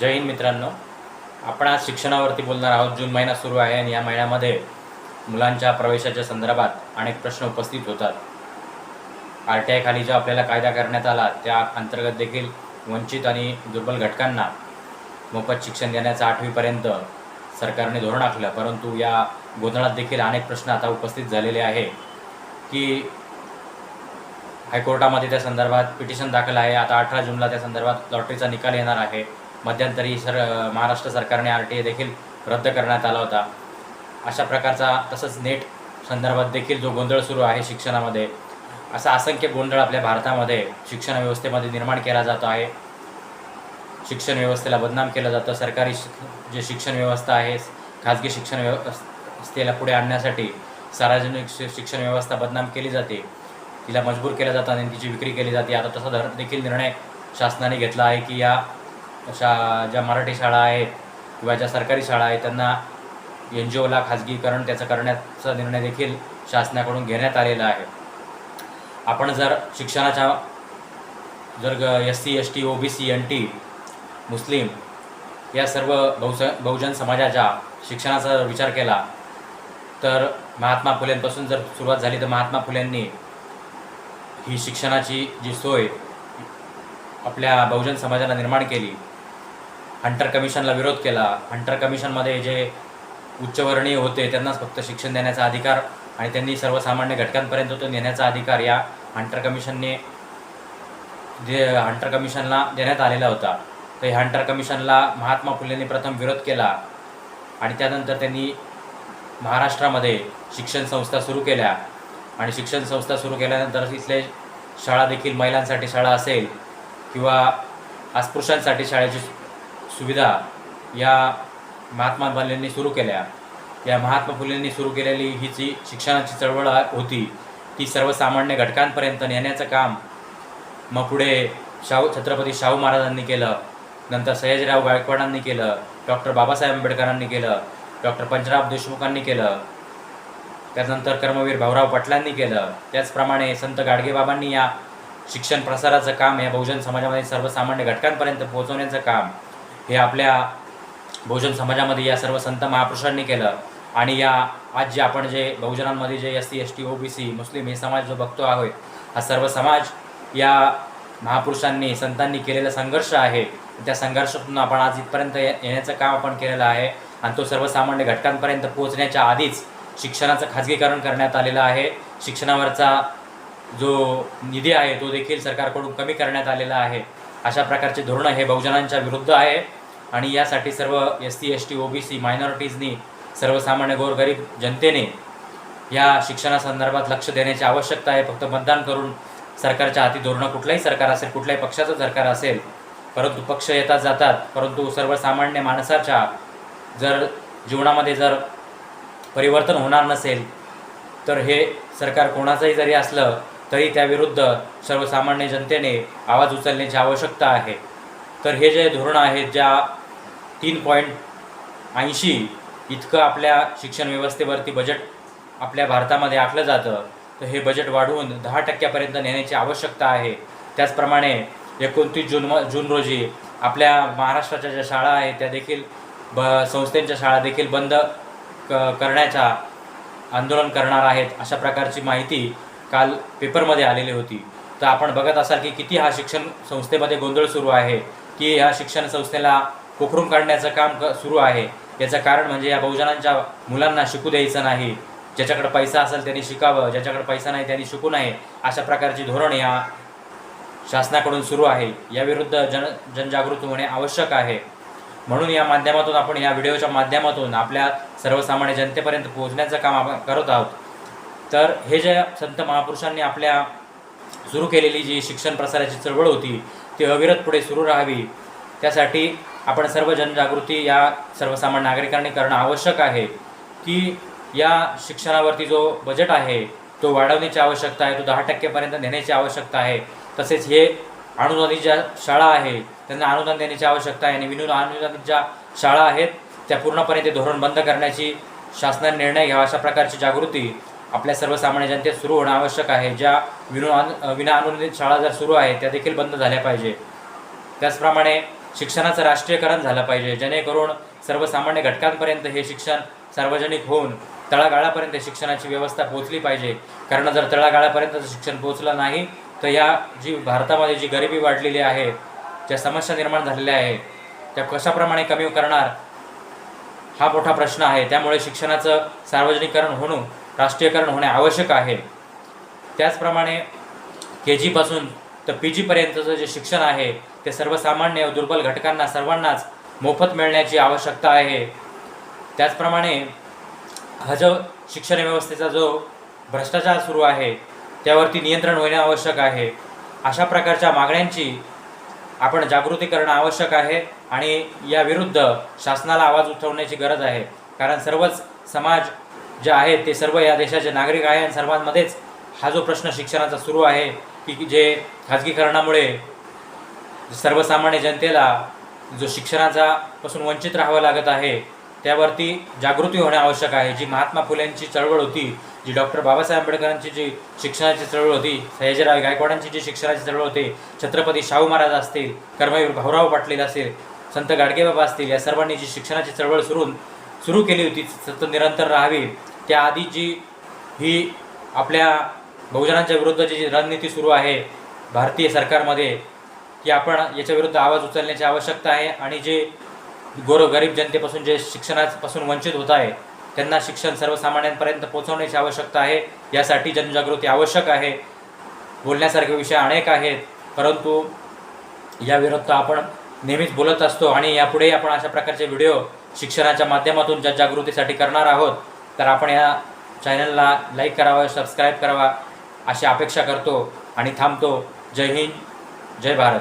जय हिंद मित्रांनो. आपण आज शिक्षणावरती बोलणार आहोत. जून महिना सुरू आहे आणि या महिन्यामध्ये मुलांच्या प्रवेशाच्या संदर्भात अनेक प्रश्न उपस्थित होतात. आर टी आय खाली जो आपल्याला कायदा करण्यात आला त्या अंतर्गत देखील वंचित आणि दुर्बल घटकांना मोफत शिक्षण देण्याचं आठवीपर्यंत सरकारने धोरण आखलं. परंतु या गोंधळात देखील अनेक प्रश्न आता उपस्थित झालेले आहे की हायकोर्टामध्ये त्या संदर्भात पिटिशन दाखल आहे. आता अठरा जूनला त्या संदर्भात लॉटरीचा निकाल येणार आहे. मध्यंतरी सर महाराष्ट्र सरकारने आर टी ए देखील रद्द करण्यात आला होता. अशा प्रकारचा तसंच नेट संदर्भात देखील जो गोंधळ सुरू आहे शिक्षणामध्ये असा असंख्य गोंधळ आपल्या भारतामध्ये शिक्षण व्यवस्थेमध्ये निर्माण केला जातो आहे. शिक्षण व्यवस्थेला बदनाम केलं जातं. सरकारी शिक जे शिक्षण व्यवस्था आहे खाजगी शिक्षण व्यवस्थेला पुढे आणण्यासाठी सार्वजनिक शि शिक्षण व्यवस्था बदनाम केली जाते. तिला मजबूर केलं जातं आणि तिची विक्री केली जाते. आता तसा धर देखील निर्णय शासनाने घेतला आहे की या अशा ज्या मराठी शाळा आहेत किंवा ज्या सरकारी शाळा आहेत त्यांना एन जी ओला खाजगीकरण त्याचं करण्याचा निर्णय देखील शासनाकडून घेण्यात आलेला आहे. आपण जर शिक्षणाच्या जर ग S C S T O B C N T मुस्लिम या सर्व बहुस बहुजन समाजाच्या शिक्षणाचा विचार केला तर महात्मा फुलेंपासून जर सुरुवात झाली तर महात्मा फुलेंनी ही शिक्षणाची जी सोय आपल्या बहुजन समाजाला निर्माण केली हंटर कमिशनला विरोध केला. हंटर कमिशनमध्ये जे उच्चवर्णीय होते त्यांनाच फक्त शिक्षण देण्याचा अधिकार आणि त्यांनी सर्वसामान्य घटकांपर्यंत तो नेण्याचा अधिकार या हंटर कमिशनने जे हंटर कमिशनला देण्यात आलेला होता. तर या हंटर कमिशनला महात्मा फुलेंनी प्रथम विरोध केला आणि त्यानंतर त्यांनी महाराष्ट्रामध्ये शिक्षण संस्था सुरू केल्या. आणि शिक्षण संस्था सुरू केल्यानंतर इथले शाळा देखील महिलांसाठी शाळा असेल किंवा अस्पृश्यांसाठी शाळेची सुविधा या महात्मा फुलेंनी सुरू केल्या. या महात्मा फुलेंनी सुरू केलेली ही जी शिक्षणाची चळवळ होती. ती सर्वसामान्य घटकांपर्यंत नेण्याचं काम मग पुढे शाहू छत्रपती शाहू महाराजांनी केलं. नंतर सयाजीराव गायकवाडांनी केलं. डॉक्टर बाबासाहेब आंबेडकरांनी केलं. डॉक्टर पंजराव देशमुखांनी केलं. त्यानंतर कर्मवीर भाऊराव पाटलांनी केलं. त्याचप्रमाणे संत गाडगेबाबांनी या शिक्षण प्रसाराचं काम या बहुजन समाजामध्ये सर्वसामान्य घटकांपर्यंत पोहोचवण्याचं काम हे आपल्या बहुजन समाजामध्ये या सर्व संत महापुरुषांनी केलं. आणि या आज जे आपण जे बहुजनांमध्ये जे S C S T O B C मुस्लिम हे समाज जो बघतो आहोत हा सर्व समाज या महापुरुषांनी संतांनी केलेला संघर्ष आहे. त्या संघर्षातून आपण आज इथपर्यंत ये- येण्याचं काम आपण केलेलं आहे. आणि तो सर्वसामान्य घटकांपर्यंत पोहोचण्याच्या आधीच शिक्षणाचं खाजगीकरण करण्यात आलेलं आहे. शिक्षणावरचा जो निधी आहे तो देखील सरकारकडून कमी करण्यात आलेला आहे. अशा प्रकारचे धोरणं हे बहुजनांच्या विरुद्ध आहे. आणि यासाठी सर्व S C S T O B C मायनॉरिटीजनी सर्वसामान्य गोरगरीब जनतेने या शिक्षणासंदर्भात लक्ष देण्याची आवश्यकता आहे. फक्त मतदान करून सरकारच्या हाती धोरणं कुठलंही सरकार असेल कुठल्याही पक्षाचं सरकार असेल परंतु पक्ष येतात जातात परंतु सर्वसामान्य माणसाच्या जर जीवनामध्ये जर परिवर्तन होणार नसेल तर हे सरकार कोणाचंही जरी असलं तरी त्याविरुद्ध सर्वसामान्य जनतेने आवाज उचलण्याची आवश्यकता आहे. तर हे जे धोरणं आहेत ज्या तीन पॉईंट ऐंशी इतकं आपल्या शिक्षण व्यवस्थेवरती बजेट आपल्या भारतामध्ये आखलं जातं तर हे बजेट वाढवून दहा टक्क्यापर्यंत नेण्याची आवश्यकता आहे. त्याचप्रमाणे एकोणतीस जून म जून रोजी आपल्या महाराष्ट्राच्या ज्या शाळा आहेत त्या देखील ब संस्थेच्या शाळा देखील बंद क करण्याचा आंदोलन करणार आहेत अशा प्रकारची माहिती काल पेपरमध्ये आलेली होती. तर आपण बघत असाल की किती हा शिक्षण संस्थेमध्ये गोंधळ सुरू आहे की ह्या शिक्षण संस्थेला पोखरून काढण्याचं काम क सुरू आहे. याचं कारण म्हणजे या बहुजनांच्या मुलांना शिकू द्यायचं नाही. ज्याच्याकडे पैसा असेल त्यांनी शिकावं ज्याच्याकडे पैसा नाही त्यांनी शिकू नये. अशा प्रकारची धोरण या शासनाकडून सुरू आहे. याविरुद्ध जन जनजागृती होणे आवश्यक आहे. म्हणून या माध्यमातून आपण या व्हिडिओच्या माध्यमातून आपल्या सर्वसामान्य जनतेपर्यंत पोहोचण्याचं काम आपण करत आहोत. तर हे जे संत महापुरुषांनी आपल्या सुरू केलेली जी शिक्षण प्रसाराची चळवळ होती ती अविरत पुढे सुरू राहावी. त्यासाठी आपण सर्व जनजागृती या सर्वसामान्य नागरिकांनी करणं आवश्यक आहे की या शिक्षणावरती जो बजेट आहे तो वाढवण्याची आवश्यकता आहे तो दहा टक्केपर्यंत नेण्याची आवश्यकता आहे. तसेच हे अनुदानित ज्या शाळा आहे त्यांना अनुदान देण्याची आवश्यकता आहे आणि विनून अनुदानित ज्या शाळा आहेत त्या पूर्णपणे ते धोरण बंद करण्याची शासनाने निर्णय घ्यावा अशा प्रकारची जागृती आपल्या सर्वसामान्य जनतेत सुरू होणं आवश्यक आहे. ज्या विनो विना अनुदानित शाळा जर सुरू आहेत त्या देखील बंद झाल्या पाहिजे. त्याचप्रमाणे शिक्षणाचं राष्ट्रीयकरण झालं पाहिजे. जेणेकरून सर्वसामान्य घटकांपर्यंत हे शिक्षण सार्वजनिक होऊन तळागाळापर्यंत शिक्षणाची व्यवस्था पोहोचली पाहिजे. कारण जर तळागाळापर्यंत शिक्षण पोहोचलं नाही तर या जी भारतामध्ये जी गरिबी वाढलेली आहे ज्या समस्या निर्माण झालेल्या आहे त्या कशाप्रमाणे कमी करणार हा मोठा प्रश्न आहे. त्यामुळे शिक्षणाचं सार्वजनिकरण होणं राष्ट्रीयकरण होणे आवश्यक आहे. त्याचप्रमाणे के जीपासून तर पी जीपर्यंतचं जे शिक्षण आहे ते सर्वसामान्य दुर्बल घटकांना सर्वांनाच मोफत मिळण्याची आवश्यकता आहे. त्याचप्रमाणे हा जो शिक्षण व्यवस्थेचा जो भ्रष्टाचार सुरू आहे त्यावरती नियंत्रण होणे आवश्यक आहे. अशा प्रकारच्या मागण्यांची आपण जागृती करणं आवश्यक आहे आणि याविरुद्ध शासनाला आवाज उठवण्याची गरज आहे. कारण सर्वच समाज जे आहेत ते सर्व या देशाचे नागरिक आहे आणि सर्वांमध्येच हा जो प्रश्न शिक्षणाचा सुरू आहे की जे खाजगीकरणामुळे सर्वसामान्य जनतेला जो शिक्षणाचा पासून वंचित राहावं लागत आहे त्यावरती जागृती होणे आवश्यक आहे. जी महात्मा फुलेंची चळवळ होती जी डॉक्टर बाबासाहेब आंबेडकरांची जी शिक्षणाची चळवळ होती सयाजीराव गायकवाडांची जी शिक्षणाची चळवळ होती छत्रपती शाहू महाराज असतील कर्मवीर भाऊराव पाटील असतील संत गाडगेबाबा असतील या सर्वांनी जी शिक्षणाची चळवळ सुरू सुरू केली होती सतत निरंतर राहावी. त्याआधी जी ही आपल्या बहुजनांच्या विरुद्धची जी रणनीती सुरू आहे भारतीय सरकारमध्ये की आपण याच्या विरुद्ध आवाज उचलण्याची आवश्यकता आहे आणि जे गोर गरीब जनतेपासून जे शिक्षणापासून वंचित होत आहे त्यांना शिक्षण सर्वसामान्यांपर्यंत पोहोचवण्याची आवश्यकता आहे यासाठी जनजागृती आवश्यक आहे. बोलण्यासारखे विषय अनेक आहेत परंतु याविरुद्ध आपण नेहमीच बोलत असतो आणि यापुढे आपण अशा प्रकारचे व्हिडिओ शिक्षणाच्या माध्यमातून जनजागृतीसाठी करणार आहोत. तर आपण या चॅनलला लाईक करावं सबस्क्राईब करावा अशी अपेक्षा करतो आणि थांबतो. जय हिंद जय भारत.